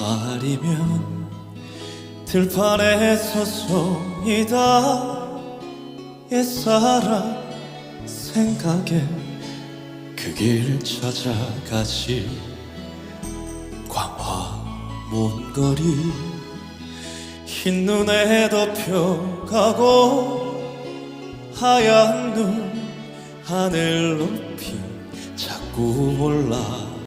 날이면 들판에 서성이다. 옛사람 생각에 그 길 찾아가지. 광화 먼 거리 흰눈에 덮여가고 하얀 눈 하늘 높이 자꾸 올라